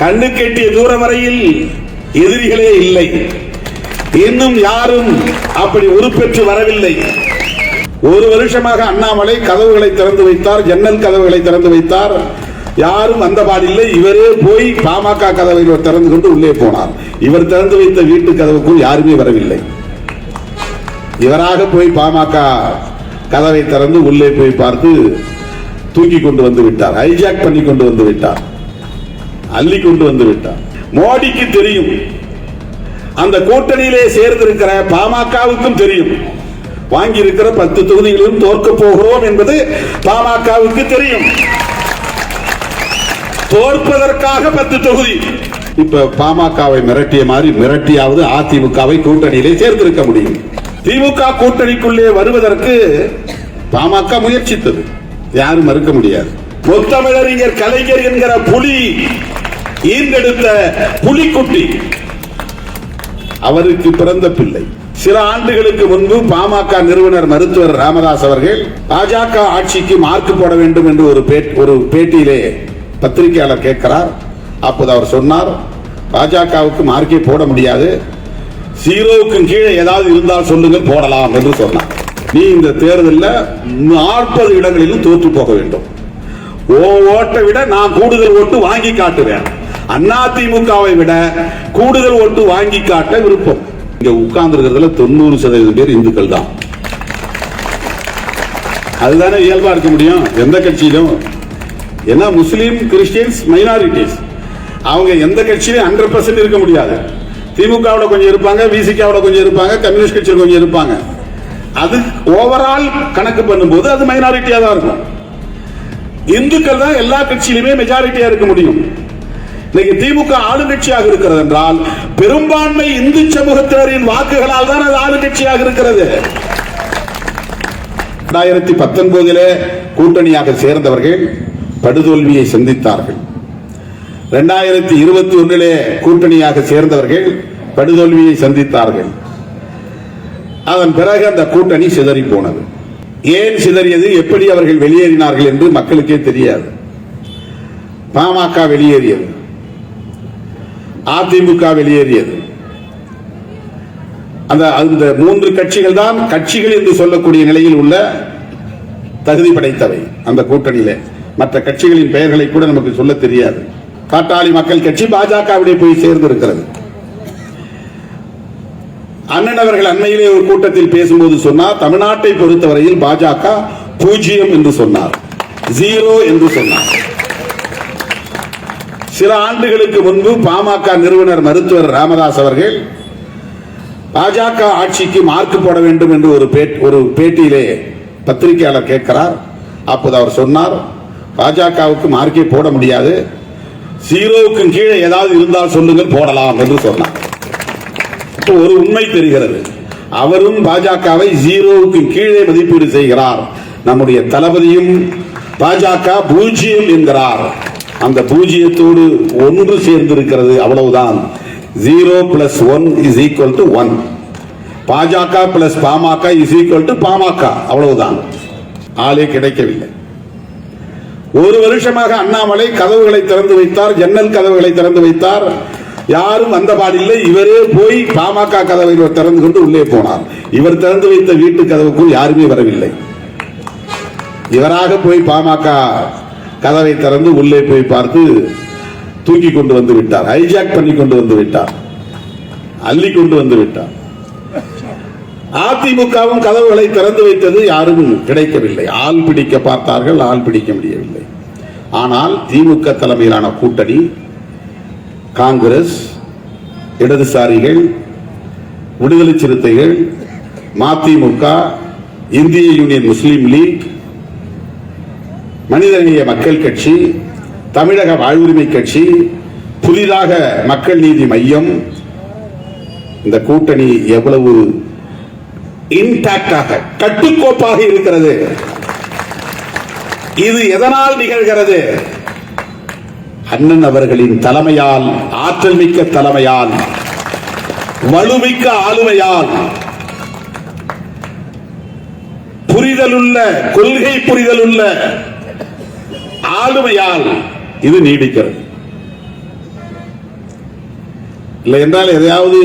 கண்ணு கெட்டிய தூரம் வரையில் எதிரிகளே இல்லை. இன்னும் யாரும் அப்படி உருப்பெற்று வரவில்லை. ஒரு வருஷமாக அண்ணாமலை கதவுகளை திறந்து வைத்தார் ஜன்னல் கதவுகளை திறந்து வைத்தார். யாரும் வந்த பாடில்லை. இவரே போய் பாமக கதவை திறந்து கொண்டு உள்ளே போனார். இவர் திறந்து வைத்த வீட்டு கதவுக்குள் யாருமே வரவில்லை. இவராக போய் பாமக கதவை திறந்து உள்ளே போய் பார்த்து தூக்கி கொண்டு வந்து விட்டார். ஹைஜாக் பண்ணி கொண்டு வந்து விட்டார். அள்ளி கொண்டு வந்து விட்டார் மோடிக்கு தெரியும். அந்த கூட்டணியிலே சேர்ந்திருக்கிற பாமகவுக்கும் தெரியும். வாங்கி இருக்கிற பத்து தொகுதிகளிலும் தோற்க போகிறோம் என்பது பாமகவுக்கு தெரியும். தோற்பதற்காக பத்து தொகுதி. இப்ப பாமகவை மிரட்டிய மாதிரி மிரட்டியாவது அதிமுகவை கூட்டணியிலே சேர்ந்திருக்க முடியும். திமுக கூட்டணிக்குள்ளே வருவதற்கு பாமக முயற்சித்தது. யாரும் மறுக்க முடியாது. முத்தமிழறிஞர் கலைஞர் என்கிற புலி ஈர்ந்தெடுத்த புலிக்குட்டி. அவருக்கு பிறந்த பிள்ளை. சில ஆண்டுகளுக்கு முன்பு பாமக நிறுவனர் மருத்துவர் ராமதாஸ் அவர்கள் பாஜக ஆட்சிக்கு மார்க் போட வேண்டும் என்று ஒரு பேட்- ஒரு பேட்டியிலே பத்திரிகையாளர் கேட்கிறார். அப்போது அவர் சொன்னார் பாஜகவுக்கு மார்க்கே போட முடியாது. ஜீரோவுக்கு கீழே ஏதாவது இருந்தால் சொல்லுங்கள் போடலாம் என்று சொன்னார். நீ இந்த தேர்தலில் நாற்பது இடங்களிலும் தோற்று போக வேண்டும். ஓ ஓட்டை விட நான் கூடுதல் ஓட்டு வாங்கி காட்டுவேன். அதிமுகவை விட கூடுதல் ஓட்டு வாங்கி காட்ட விருப்பம். இங்க உட்கார்ந்து இருக்கிறதுல தொண்ணூறு சதவீதம் பேர் இந்துக்கள் தான். அதுதானே இயல்பா இருக்க முடியும்? எந்த கட்சியிலும். ஏன்னா முஸ்லீம் கிறிஸ்டியன்ஸ் மைனாரிட்டிஸ் அவங்க எந்த கட்சியிலும் ஹண்ட்ரட் பர்சன்ட் இருக்க முடியாது. திமுகவோட கொஞ்சம் இருப்பாங்க விசிகாவோட கொஞ்சம் இருப்பாங்க கம்யூனிஸ்ட் கட்சியில் கொஞ்சம் இருப்பாங்க. அது ஓவரால் கணக்கு பண்ணும்போது அது மைனாரிட்டியா தான் இருக்கும். இந்துக்கள் தான் எல்லா கட்சியிலுமே மெஜாரிட்டியா இருக்க முடியும். இன்னைக்கு திமுக ஆளுங்கட்சியாக இருக்கிறது என்றால் பெரும்பான்மை இந்து சமூகத்தினரின் வாக்குகளால் தான் அது ஆளுங்கட்சியாக இருக்கிறது. இரண்டாயிரத்தி பத்தொன்பதிலே கூட்டணியாக சேர்ந்தவர்கள் படுதோல்வியை சந்தித்தார்கள். இரண்டாயிரத்தி இருபத்தி ஒன்றிலே கூட்டணியாக சேர்ந்தவர்கள் படுதோல்வியை சந்தித்தார்கள். அதன் பிறகு அந்த கூட்டணி சிதறி போனது. ஏன் சிதறியது? எப்படி அவர்கள் வெளியேறினார்கள் என்று மக்களுக்கே தெரியாது. பாமக வெளியேறியது. அதிமுக வெளியேறியது. அந்த அந்த மூன்று கட்சிகள் தான் கட்சிகள் என்று சொல்லக்கூடிய நிலையில் உள்ள தகுதி படைத்தவை அந்த கூட்டணியில. மற்ற கட்சிகளின் பெயர்களை கூட நமக்கு சொல்ல தெரியாது. காட்டாளி மக்கள் கட்சி பாஜகவிலே போய் சேர்ந்திருக்கிறது. அண்ணன் அவர்கள் அண்மையிலே ஒரு கூட்டத்தில் பேசும்போது சொன்னார் தமிழ்நாட்டை பொறுத்தவரையில் பாஜக பூஜ்ஜியம் என்று சொன்னார் ஜீரோ என்று சொன்னார். சில ஆண்டுகளுக்கு முன்பு பாமக நிறுவனர் மருத்துவர் ராமதாஸ் அவர்கள் பாஜக ஆட்சிக்கு மார்க் போட வேண்டும் என்று ஒரு பேட்- ஒரு பேட்டியிலே பத்திரிகையாளர் கேட்கிறார். அப்போது அவர் சொன்னார் பாஜகவுக்கு மார்க்கே போட முடியாது. ஜீரோவுக்கு கீழே ஏதாவது இருந்தால் சொல்லுங்கள் போடலாம் என்று சொன்னார். இப்போ ஒரு உண்மை தெரிகிறது. அவரும் பாஜகவை ஜீரோவுக்கு கீழே மதிப்பீடு செய்கிறார். நம்முடைய தளபதியும் பாஜக பூஜ்ஜியம் என்கிறார். அந்த பூஜ்ஜியத்தோடு ஒன்று சேர்ந்திருக்கிறது அவ்வளவுதான். Zero plus one is equal to one Bajaka plus Pamaka is equal to Pamaka. அவ்வளவுதான். ஆளே கிடைக்கவில்லை. ஒரு வருஷமாக அண்ணாமலை கதவுகளை திறந்து வைத்தார் ஜன்னல் கதவுகளை திறந்து வைத்தார். யாரும் வந்த பாடில்லை. இவரே போய் பாமக கதவை திறந்து கொண்டு உள்ளே போனார். இவர் திறந்து வைத்த வீட்டு கதவுக்குள் யாருமே வரவில்லை. இவராக போய் பாமக கதவை திறந்து உள்ளே போய் பார்த்து தூக்கி கொண்டு வந்து விட்டார். ஹைஜாக் பண்ணி கொண்டு வந்து விட்டார். அள்ளி கொண்டு வந்து விட்டார். அதிமுகவும் கதவுகளை திறந்து வைத்தது யாரும் கிடைக்கவில்லை. ஆள் பிடிக்க பார்த்தார்கள் ஆள் பிடிக்க முடியவில்லை. ஆனால் திமுக தலைமையிலான கூட்டணி காங்கிரஸ் இடதுசாரிகள் விடுதலை சிறுத்தைகள் மதிமுக இந்திய யூனியன் முஸ்லீம் லீக் மனிதநேய மக்கள் கட்சி தமிழக வாழ்வுரிமை கட்சி புதிதாக மக்கள் நீதி மையம் இந்த கூட்டணி எவ்வளவு இன்டாக்டாக கட்டுக்கோப்பாக இருக்கிறது. இது எதனால் நிகழ்கிறது? அண்ணன் அவர்களின் தலைமையால் ஆற்றல் மிக்க தலைமையால் வலுமிக்க ஆளுமையால் புரிதலுள்ள கொள்கை புரிதலுள்ள ஆளுமையால் இது நீடிக்கிறது. இல்லை என்றால் எதையாவது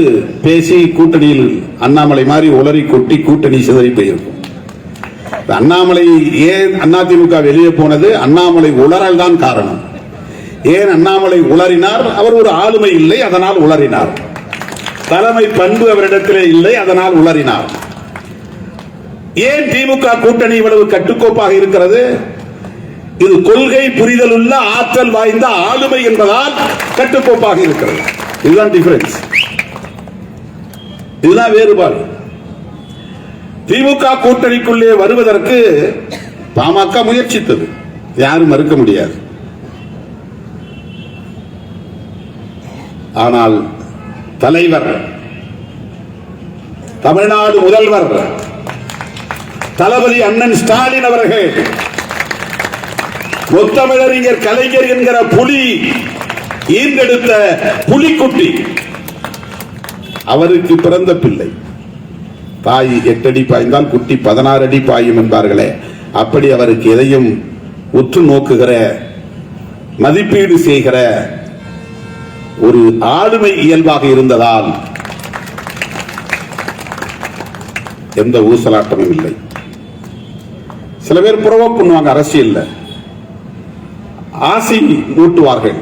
பேசி கூட்டணியில் அண்ணாமலை மாதிரி உளறி கொட்டி கூட்டணி சிதறி போயிருக்கும். அண்ணாமலை ஏன் அதிமுக வெளியே போனது? அண்ணாமலை உளறல் தான் காரணம். ஏன் அண்ணாமலை உளறினார்? அவர் ஒரு ஆளுமை இல்லை அதனால் உளறினார். தலைமை பண்பு அவரிடத்திலே இல்லை அதனால் உளறினார். ஏன் திமுக கூட்டணி இவ்வளவு கட்டுக்கோப்பாக இருக்கிறது? இது கொள்கை புரிதல் உள்ள ஆற்றல் வாய்ந்த ஆளுமை என்பதால் கட்டுக்கோப்பாக இருக்கிறது. இதுதான் டிஃபரன்ஸ் இதுதான் வேறுபாடு. திமுக கூட்டணிக்குள்ளே வருவதற்கு பாமக முயற்சித்தது. யாரும் மறுக்க முடியாது. ஆனால் தலைவர் தமிழ்நாடு முதல்வர் தளபதி அண்ணன் ஸ்டாலின் அவர்கள் முத்தமிழறிஞர் கலைஞர் என்கிற புலி ஈர்ந்தெடுத்த புலிக்குட்டி. அவருக்கு பிறந்த பிள்ளை. தாய் எட்டடி பாய்ந்தால் குட்டி பதினாறு அடி பாயும் என்பார்களே. அப்படி அவருக்கு எதையும் உற்று நோக்குகிற மதிப்பீடு செய்கிற ஒரு ஆளுமை இயல்பாக இருந்ததால் எந்த ஊசலாட்டமும் இல்லை. சில பேர் புறவோ பண்ணுவாங்க அரசியல்ல. ஆசி ஊட்டுவார்கள்.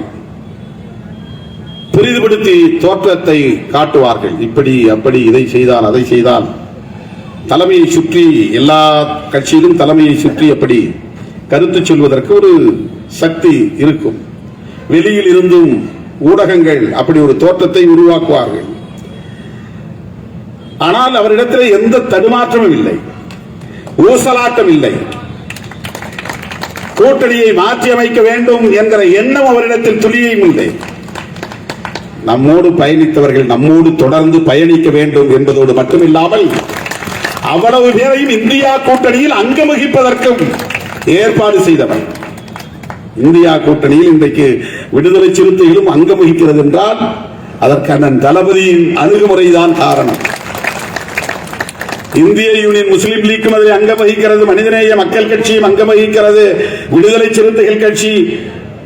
பெரிதுபடுத்தி தோற்றத்தை காட்டுவார்கள். இப்படி அப்படி இதை செய்தால் அதை செய்தால். தலைமையை சுற்றி எல்லா கட்சியிலும் தலைமையை சுற்றி அப்படி கருத்து சொல்வதற்கு ஒரு சக்தி இருக்கும். வெளியில் இருந்தும் ஊடகங்கள் அப்படி ஒரு தோற்றத்தை உருவாக்குவார்கள். ஆனால் அவரிடத்தில் எந்த தடுமாற்றமும் இல்லை. ஊசலாட்டம் இல்லை. கூட்டணியை மாற்றி அமைக்க வேண்டும் என்கிற எண்ணம் அவரிடத்தில் துளியும் இல்லை. நம்மோடு பயணித்தவர்கள் நம்மோடு தொடர்ந்து பயணிக்க வேண்டும் என்பதோடு மட்டுமில்லாமல் அவ்வளவு பேரையும் இந்தியா கூட்டணியில் அங்கம் வகிப்பதற்கும் ஏற்பாடு செய்தவர் இந்தியா கூட்டணியில் இன்றைக்கு விடுதலை சிறுத்தைகளும் அங்கம் வகிக்கிறது என்றால் அதற்கான தளபதியின் அணுகுமுறைதான் காரணம். இந்திய யூனியன் முஸ்லீம் லீக்கும் அதில் அங்கம் வகிக்கிறது மனிதநேய மக்கள் கட்சியும் அங்கம் வகிக்கிறது விடுதலை சிறுத்தைகள் கட்சி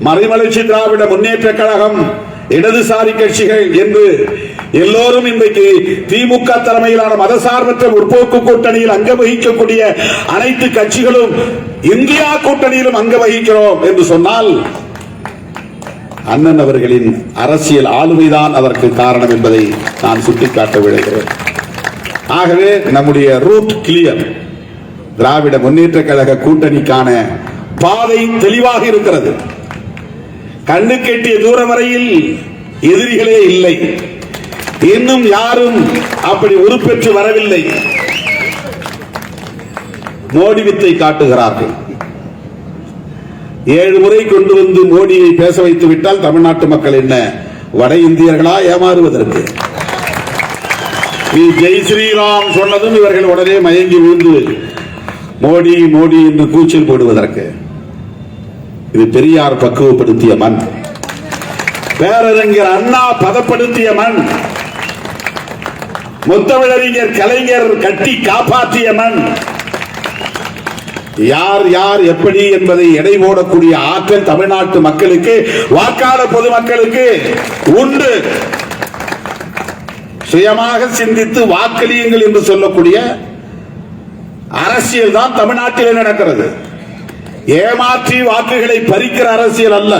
மறுமலர்ச்சி திராவிட முன்னேற்ற கழகம் இடதுசாரி கட்சிகள் என்று எல்லோரும் இன்றைக்கு திமுக தலைமையிலான மதசார்பற்ற முற்போக்கு கூட்டணியில் அங்கம் வகிக்கக்கூடிய அனைத்து கட்சிகளும் இந்தியா கூட்டணியிலும் அங்கம் வகிக்கிறோம் என்று சொன்னால் அண்ணன் அவர்களின் அரசியல் ஆளுமைதான் அதற்கு காரணம் என்பதை நான் சுட்டிக்காட்ட விடுகிறேன் ஆகவே நம்முடைய ரூட் கிளியர் திராவிட முன்னேற்ற கழக கூட்டணிக்கான பாதை தெளிவாக இருக்கிறது. கண்ணு கெட்டிய தூரம் வரையில் எதிரிகளே இல்லை. இன்னும் யாரும் அப்படி உருப்பெற்று வரவில்லை. மோடி வித்தை காட்டுகிறார்கள். ஏழு முறை கொண்டு வந்து மோடியை பேச வைத்து விட்டால் தமிழ்நாட்டு மக்கள் என்ன? வட இந்தியர்களா ஏமாறுவதற்கு? நீ ஜெய் ஸ்ரீராம் சொன்னதும் இவர்கள் உடனே மயங்கி விழுந்து. மோடி மோடி என்று கூச்சல் போடுவதற்கு. இது பெரியார் பக்குவப்படுத்திய மண். பேரறிஞர் அண்ணா பதப்படுத்திய மண். முத்தமிழறிஞர் கலைஞர் கட்டி காப்பாற்றிய மண். யார் யார் எப்படி என்பதை எடை போடக்கூடிய ஆற்றல் தமிழ்நாட்டு மக்களுக்கு வாக்காள பொதுமக்களுக்கு உண்டு. சுயமாக சிந்தித்து வாக்களியுங்கள் என்று சொல்லக்கூடிய அரசியல் தான் தமிழ்நாட்டில் நடக்கிறது. ஏமாற்றி வாக்குகளை பறிக்கிற அரசியல் அல்ல.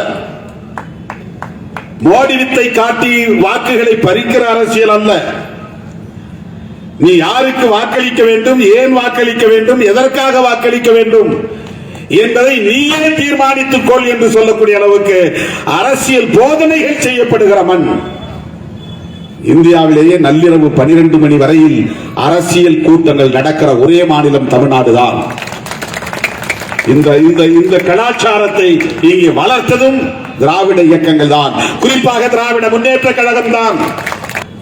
மோடி வித்தை காட்டி வாக்குகளை பறிக்கிற அரசியல் அல்ல. நீ யாருக்கு வாக்களிக்க வேண்டும் ஏன் வாக்களிக்க வேண்டும் எதற்காக வாக்களிக்க வேண்டும் என்பதை நீயே தீர்மானித்துக் கொள் என்று சொல்லக்கூடிய அளவுக்கு அரசியல் போதனைகள் செய்யப்படுகிற மண். இந்தியாவிலேயே நள்ளிரவு பனிரெண்டு மணி வரையில் அரசியல் கூட்டங்கள் நடக்கிற ஒரே மாநிலம் தமிழ்நாடு தான் இந்த இந்த இந்த கலாச்சாரத்தை இங்கே வளர்த்ததும் திராவிட இயக்கங்கள் தான் குறிப்பாக திராவிட முன்னேற்ற கழகம் தான்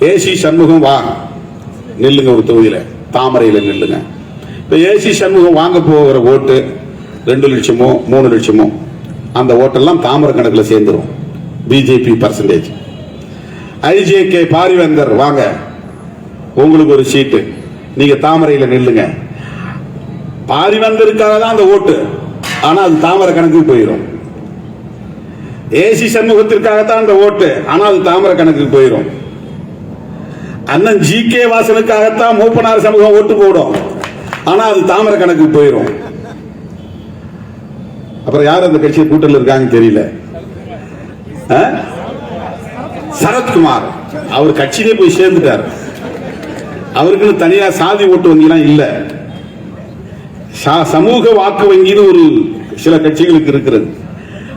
ஏசி சண்முகம் வா நில்லுங்க ஒரு தொகுதியில. தாமரையில நில்லுங்க. இப்ப ஏசி சண்முகம் வாங்க போகிற ஓட்டு ரெண்டு லட்சமோ மூணு லட்சமோ அந்த ஓட்டெல்லாம் தாமரை கணக்கில் சேர்ந்துடும் பிஜேபி பர்சன்டேஜ் ஐஜே கே பாரிவேந்தர் வாங்க. உங்களுக்கு ஒரு சீட்டு. நீங்க தாமரையில நில்லுங்க. பாரிவேந்தருக்காக தான் அந்த ஓட்டு. ஆனா அது தாமரை கணக்குக்கு போயிடும் ஏசி சண்முகத்திற்காகத்தான் அந்த ஓட்டு. ஆனா அது தாமரை கணக்குக்கு போயிடும் அண்ணன் ஜி கே வாசனுக்காகத்தான் மூப்பனார் சமூகம் ஓட்டு போடும். ஆனா அது தாமரை கணக்கு போயிடும் அப்புறம் யார் அந்த கட்சியை கூட்டத்தில் இருக்காங்கன்னு தெரியல. ஆ? சரத்குமார். அவர் கட்சியிலே போய் சேர்ந்துட்டார். அவருக்குன்னு தனியா சாதி ஓட்டு வங்கிலாம் இல்ல. சா- சமூக வாக்கு வங்கின்னு ஒரு சில கட்சிகளுக்கு இருக்கிறது.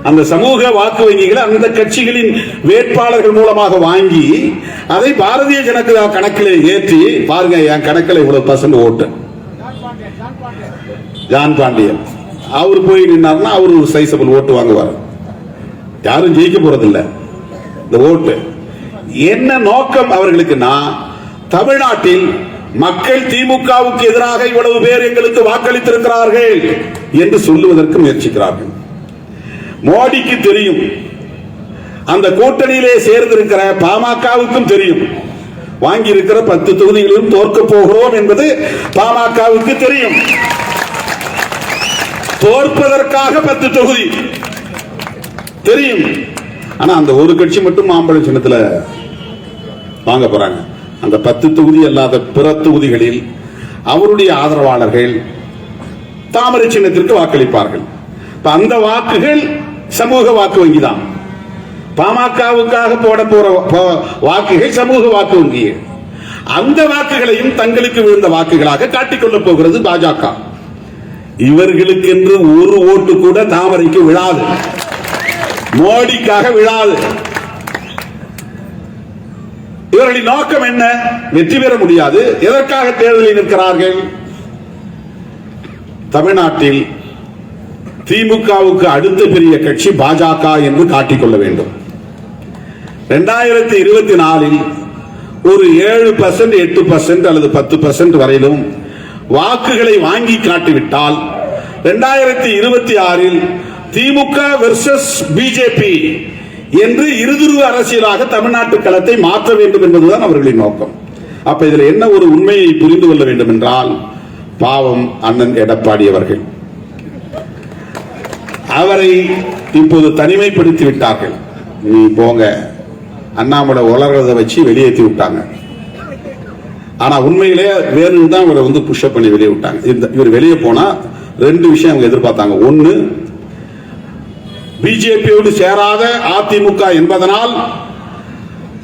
அந்த சமூக வாக்கு வங்கிகளை அந்த கட்சிகளின் வேட்பாளர்கள் மூலமாக வாங்கி அதை பாரதிய ஜனதா கணக்கில் ஏற்றி பாருங்க என் கணக்கில் இவ்வளவு பர்சன்ட் ஓட்டு. ஜான் பாண்டியன். அவர் போய் நின்னார்னா அவர் ஒரு சைசபிள் ஓட்டு வாங்குவார். யாரும் ஜெயிக்க போறதில்லை. இந்த ஓட்டு. என்ன நோக்கம் அவர்களுக்குன்னா தமிழ்நாட்டில் மக்கள் திமுகவுக்கு எதிராக இவ்வளவு பேர் எங்களுக்கு வாக்களித்திருக்கிறார்கள் என்று சொல்லுவதற்கு முயற்சிக்கிறார்கள். மோடிக்கு தெரியும். அந்த கூட்டணியிலே சேர்ந்திருக்கிற பாமகவுக்கும் தெரியும். வாங்கி இருக்கிற பத்து தொகுதிகளிலும் தோற்க போகிறோம் என்பது பாமகவுக்கு தெரியும். தோற்பதற்காக பத்து தொகுதி. தெரியும். ஆனா அந்த ஒரு கட்சி மட்டும் மாம்பழ சின்னத்துல வாங்க போறாங்க. அந்த பத்து தொகுதி அல்லாத பிற தொகுதிகளில் அவருடைய ஆதரவாளர்கள் தாமரை சின்னத்திற்கு வாக்களிப்பார்கள். அந்த வாக்குகள் சமூக வாக்கு வங்கி தான் பாமகவுக்காக போட போற வாக்குகள் சமூக வாக்கு வங்கி அந்த வாக்குகளையும் தங்களுக்கு விழுந்த வாக்குகளாக காட்டிக்கொள்ளப் போகிறது பாஜக. இவர்களுக்கென்று ஒரு ஓட்டு கூட தாமரைக்கு விழாது. மோடிக்காக விழாது. இவர்களின் நோக்கம் என்ன? வெற்றி பெற முடியாது. எதற்காக தேர்தலில் நிற்கிறார்கள்? தமிழ்நாட்டில் திமுகவுக்கு அடுத்த பெரிய கட்சி பாஜக என்று காட்டிக்கொள்ள வேண்டும். இரண்டாயிரத்தி இருபத்தி நாலில் ஒரு ஏழு பர்சன்ட் எட்டு பர்சன்ட் அல்லது பத்து பர்சன்ட் வரையிலும் வாக்குகளை வாங்கி காட்டிவிட்டால் இரண்டாயிரத்தி இருபத்தி ஆறில் திமுக வெர்சஸ் பிஜேபி என்று இருதுருவ அரசியலாக தமிழ்நாட்டு களத்தை மாற்ற வேண்டும் என்பதுதான் அவர்களின் நோக்கம். அப்ப இதுல என்ன ஒரு உண்மையை புரிந்து கொள்ள வேண்டும் என்றால் பாவம் அண்ணன் எடப்பாடி அவர்கள். அவரை இப்போது தனிமைப்படுத்தி விட்டார்கள். நீ போங்க. அண்ணாமலை உலர்றதை வச்சு வெளியேற்றி விட்டாங்க. ஆனா உண்மையிலே வேணும்னு தான் இவரை வந்து புஷ்அப் பண்ணி வெளியே விட்டாங்க. இந்த இவர் வெளியே போனா ரெண்டு விஷயம் அவங்க எதிர்பார்த்தாங்க. ஒன்று பிஜேபியோடு சேராத அதிமுக என்பதனால்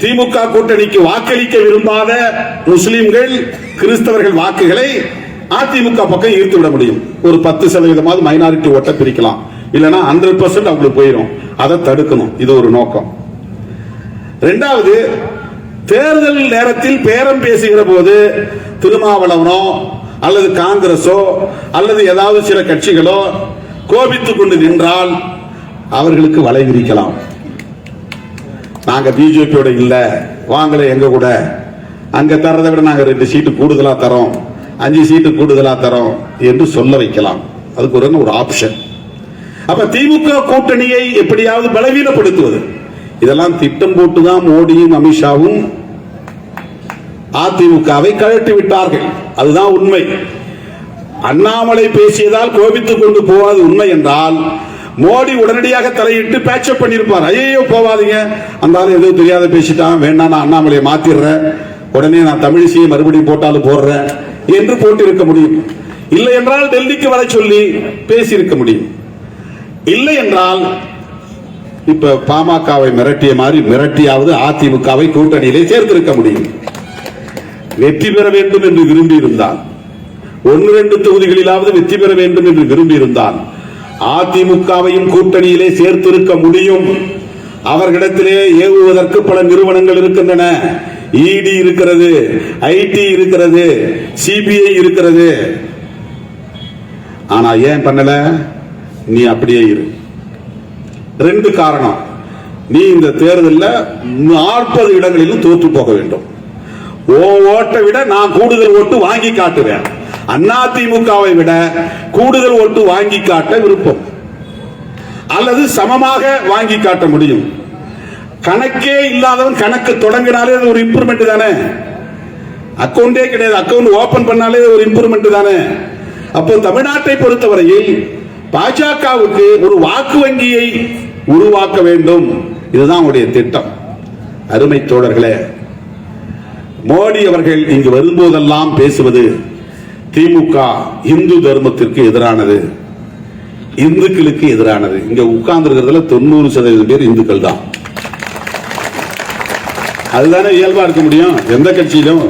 திமுக கூட்டணிக்கு வாக்களிக்க விரும்பாத முஸ்லிம்கள் கிறிஸ்தவர்கள் வாக்குகளை அதிமுக பக்கம் ஈர்த்து விட முடியும். ஒரு பத்து சதவீதமாவது மைனாரிட்டி ஓட்ட பிரிக்கலாம். இல்லைன்னா ஹண்ட்ரட் பர்சன்ட் அவங்களுக்கு போயிடும் அதை தடுக்கணும். இது ஒரு நோக்கம். ரெண்டாவது தேர்தல் நேரத்தில் பேரம் பேசுகிற போது திருமாவளவனோ அல்லது காங்கிரஸோ அல்லது ஏதாவது சில கட்சிகளோ கோபித்துக் கொண்டு நின்றால் அவர்களுக்கு வலை விரிக்கலாம். நாங்க பிஜேபியோட இல்ல. வாங்கல எங்க கூட. அங்க தர்றதை விட நாங்க ரெண்டு சீட்டு கூடுதலா தரோம். அஞ்சு சீட்டு கூடுதலா தரோம் என்று சொல்ல வைக்கலாம். அதுக்கு ஒரு ஒரு ஆப்ஷன் அப்ப திமுக கூட்டணியை எப்படியாவது பலவீனப்படுத்துவது? இதெல்லாம் திட்டம் போட்டுதான் மோடியும் அமித்ஷாவும் அதிமுகவை கழட்டி விட்டார்கள். அதுதான் உண்மை. அண்ணாமலை பேசியதால் கோபித்துக் கொண்டு போவது உண்மை என்றால் மோடி உடனடியாக தலையிட்டு பேச்சப் பண்ணியிருப்பார். ஐயோ போவாதீங்க. அந்த ஆளு எதுவும் தெரியாத பேசிட்டான். வேண்டாம் நான் அண்ணாமலையை மாத்திடுறேன். உடனே நான் தமிழிசையை மறுபடியும் போட்டாலும் போடுறேன் என்று போட்டிருக்க முடியும். இல்லை என்றால் டெல்லிக்கு வர சொல்லி பேசியிருக்க முடியும். இல்லை என்றால் இப்ப பாமகவை மிரட்டிய மாதிரி மிரட்டியாவது அதிமுகவை கூட்டணியிலே சேர்த்திருக்க முடியும். வெற்றி பெற வேண்டும் என்று விரும்பி இருந்தான் ஒன்று ரெண்டு தொகுதிகளிலாவது வெற்றி பெற வேண்டும் என்று விரும்பி இருந்தான் அதிமுகவையும் கூட்டணியிலே சேர்த்திருக்க முடியும். அவர்களிடத்திலே ஏவுவதற்கு பல நிறுவனங்கள் இருக்கின்றன. இடி இருக்கிறது ஐடி இருக்கிறது சிபிஐ இருக்கிறது. ஆனா ஏன் பண்ணல? நீ அப்படியே இரு. ரெண்டு காரணம். நீ இந்த தேர்தலில் நாற்பது இடங்களிலும் தோற்று போக வேண்டும். ஓ ஓட்டை விட நான் கூடுதல் ஓட்டு வாங்கி காட்டுவேன். அதிமுகவை விட கூடுதல் ஓட்டு வாங்கி காட்ட விருப்பம். அல்லது சமமாக வாங்கி காட்ட முடியும். கணக்கே இல்லாதவன் கணக்கு தொடங்கினாலே அது ஒரு இம்ப்ரூவ்மெண்ட் தானே? அக்கௌண்டே கிடையாது. அக்கௌண்ட் ஓபன் பண்ணாலே ஒரு இம்ப்ரூவ்மெண்ட் தானே? அப்போ தமிழ்நாட்டை பொறுத்தவரையில் பாஜகவுக்கு ஒரு வாக்கு வங்கியை உருவாக்க வேண்டும். இதுதான் உடைய திட்டம். அருமை தோழர்களே மோடி அவர்கள் இங்கு வரும்போதெல்லாம் பேசுவது திமுக இந்து தர்மத்திற்கு எதிரானது இந்துக்களுக்கு எதிரானது. இங்க உட்கார்ந்து இருக்கிறதுல தொண்ணூறு சதவீதம் பேர் இந்துக்கள் தான். அதுதானே இயல்பா இருக்க முடியும்? எந்த கட்சியிலும்.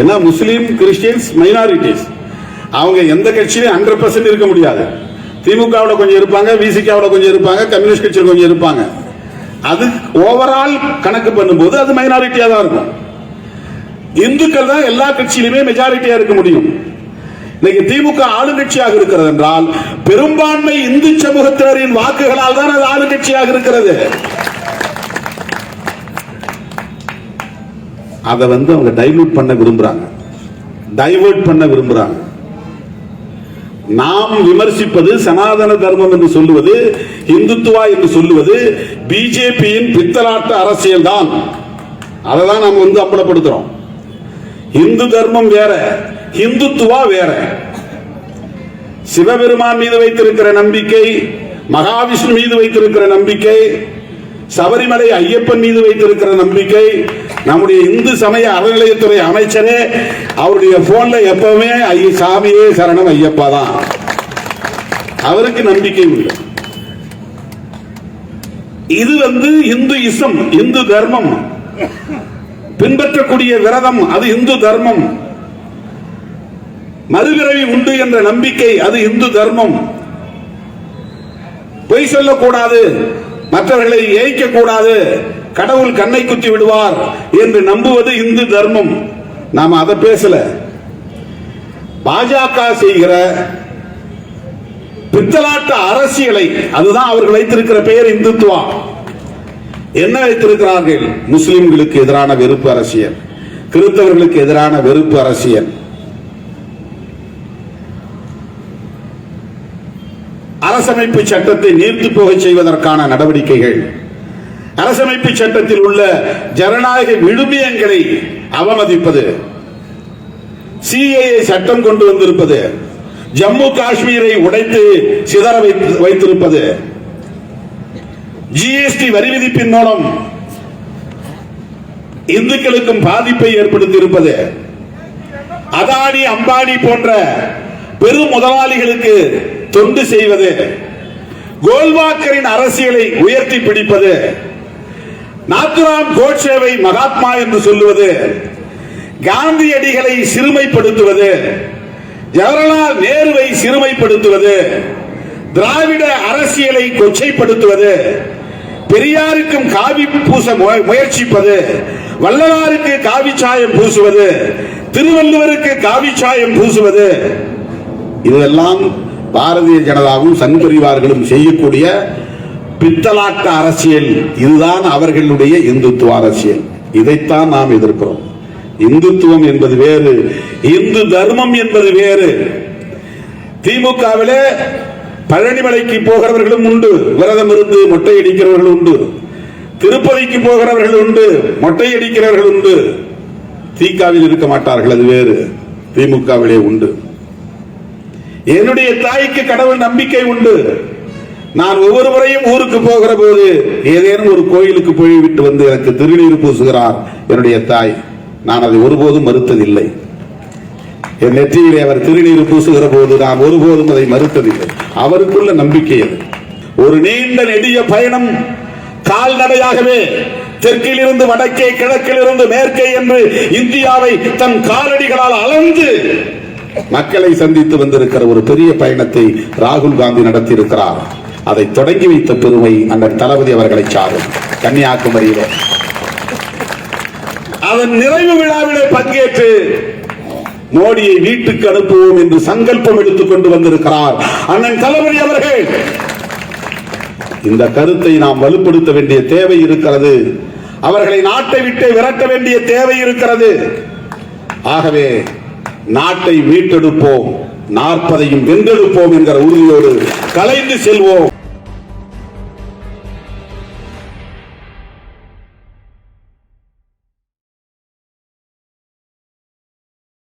ஏன்னா முஸ்லீம் கிறிஸ்டியன்ஸ் மைனாரிட்டிஸ் அவங்க எந்த கட்சியிலும் ஹண்ட்ரட் பர்சன்ட் இருக்க முடியாது. திமுகவோட கொஞ்சம் இருப்பாங்க விசிகாவில் கொஞ்சம் இருப்பாங்க கம்யூனிஸ்ட் கட்சியில் கொஞ்சம் இருப்பாங்க. அது ஓவரால் கணக்கு பண்ணும்போது அது மைனாரிட்டியாக தான் இருக்கும். இந்துக்கள் தான் எல்லா கட்சியிலுமே மெஜாரிட்டியா இருக்க முடியும். இன்னைக்கு திமுக ஆளுங்கட்சியாக இருக்கிறது என்றால் பெரும்பான்மை இந்து சமூகத்தினரின் வாக்குகளால் தான் அது ஆளுங்கட்சியாக இருக்கிறது. அதை வந்து அவங்க டைல்யூட் பண்ண விரும்புறாங்க. டைவர்ட் பண்ண விரும்புறாங்க. நாம் விமர்சிப்பது சனாதன தர்மம் என்று சொல்லுவது இந்துத்துவா என்று சொல்லுவது பிஜேபியின் பித்தலாட்டு அரசியல் தான் அதை தான் நாம் வந்து அம்பலப்படுத்துறோம். இந்து தர்மம் வேற இந்துத்துவா வேற. சிவபெருமான் மீது வைத்திருக்கிற நம்பிக்கை மகாவிஷ்ணு மீது வைத்திருக்கிற நம்பிக்கை சபரிமலை ஐயப்பன் மீது வைத்திருக்கிற நம்பிக்கை நம்முடைய இந்து சமய அறநிலையத்துறை அமைச்சரே அவருடைய போன்ல எப்பவுமே ஐய சாமியே சரணம் ஐயப்பா தான். அவருக்கு நம்பிக்கை உண்டு. இது வந்து இந்து இசம் இந்து தர்மம். பின்பற்றக்கூடிய விரதம் அது இந்து தர்மம். மறுபிறவி உண்டு என்ற நம்பிக்கை அது இந்து தர்மம். பொய் சொல்லக்கூடாது மற்றவர்களை ஏய்க்க கூடாது கடவுள் கண்ணை குத்தி விடுவார் என்று நம்புவது இந்து தர்மம். நாம் அதை பேசல. பாஜக செய்கிற பித்தலாட்ட அரசியலை அதுதான் அவர்கள் வைத்திருக்கிற பெயர் இந்துத்துவா என்ன வைத்திருக்கிறார்கள்? முஸ்லிம்களுக்கு எதிரான வெறுப்பு அரசியல். கிறிஸ்தவர்களுக்கு எதிரான வெறுப்பு அரசியல். அரசமைப்பு சட்டத்தை நீர்த்து போக செய்வதற்கான நடவடிக்கைகள். அரசமைப்பு சட்டத்தில் உள்ள ஜனநாயக விழுமியங்களை அவமதிப்பது. சிஏஏ சட்டம் கொண்டு வந்திருப்பது. ஜம்மு காஷ்மீரை உடைத்து சிதற வைத்து- வைத்திருப்பது. ஜிஎஸ்டி வரி விதிப்பின் மூலம் இந்துக்களுக்கும் பாதிப்பை ஏற்படுத்தி இருப்பது அதானி அம்பானி போன்ற பெரும் முதலாளிகளுக்கு தொண்டு செய்வது. கோல்வாக்கரின் அரசியலை உயர்த்தி பிடிப்பது. நாத்துராம் கோட்சேவை மகாத்மா என்று சொல்லுவது. காந்தியடிகளை சிறுமைப்படுத்துவது. ஜவஹர்லால் நேருவை சிறுமைப்படுத்துவது. திராவிட அரசியலை கொச்சைப்படுத்துவது. பெரியாருக்கும் காவி பூச முயற்சிப்பது வள்ளலாருக்கு காவி சாயம் பூசுவது திருவள்ளுவருக்கு காவி சாயம் பூசுவது இதெல்லாம் பாரதிய ஜனதாவும் சங் பரிவார்களும் செய்யக்கூடிய பித்தலாட்ட அரசியல். இதுதான் அவர்களுடைய இந்துத்துவ அரசியல். இதைத்தான் நாம் எதிர்க்கிறோம். இந்துத்துவம் என்பது வேறு இந்து தர்மம் என்பது வேறு. திமுகவிலே பழனிமலைக்கு போகிறவர்களும் உண்டு. விரதம் இருந்து மொட்டை அடிக்கிறவர்கள் உண்டு. திருப்பதிக்கு போகிறவர்கள் உண்டு. மொட்டை அடிக்கிறவர்கள் உண்டு. தீகாவில் இருக்க மாட்டார்கள் அது வேறு. திமுகவிலே உண்டு. என்னுடைய தாய்க்கு கடவுள் நம்பிக்கை உண்டு. நான் ஒவ்வொரு முறையும் ஊருக்கு போகிற போது ஏதேனும் ஒரு கோயிலுக்கு போய் விட்டு வந்து எனக்கு திருநீர் பூசுகிறார் என்னுடைய தாய். நான் அதை ஒருபோதும் மறுத்ததில்லை. என் நெற்றியிலே அவர் திருநீர் பூசுகிற போது நாம் ஒருபோதும் அதை மறுத்ததில்லை. அவருக்குள்ள நம்பிக்கை அது. ஒரு நீண்ட நெடிய பயணம் கால்நடையாகவே தெற்கில் இருந்து வடக்கே கிழக்கில் இருந்து மேற்கே என்று இந்தியாவை தன் காலடிகளால் அளந்து மக்களை சந்தித்து வந்திருக்கிற ஒரு பெரிய பயணத்தை ராகுல் காந்தி நடத்தியிருக்கிறார். அதை தொடங்கி வைத்த பெருமை அண்ணன் தளபதி அவர்களை சாரும். கன்னியாகுமரியிலே. அதன் நிறைவு விழாவிலே பங்கேற்று மோடியை வீட்டுக்கு அனுப்புவோம் என்று சங்கல்பம் எடுத்துக் கொண்டு வந்திருக்கிறார். அண்ணன் தளபதி அவர்கள் இந்த கருத்தை நாம் வலுப்படுத்த வேண்டிய தேவை இருக்கிறது. அவர்களை நாட்டை விட்டு விரட்ட வேண்டிய தேவை இருக்கிறது. ஆகவே நாட்டை மீட்டெடுப்போம் நாற்பதையும் வென்றெடுப்போம் என்கிற உறுதியோடு கலைந்து செல்வோம்.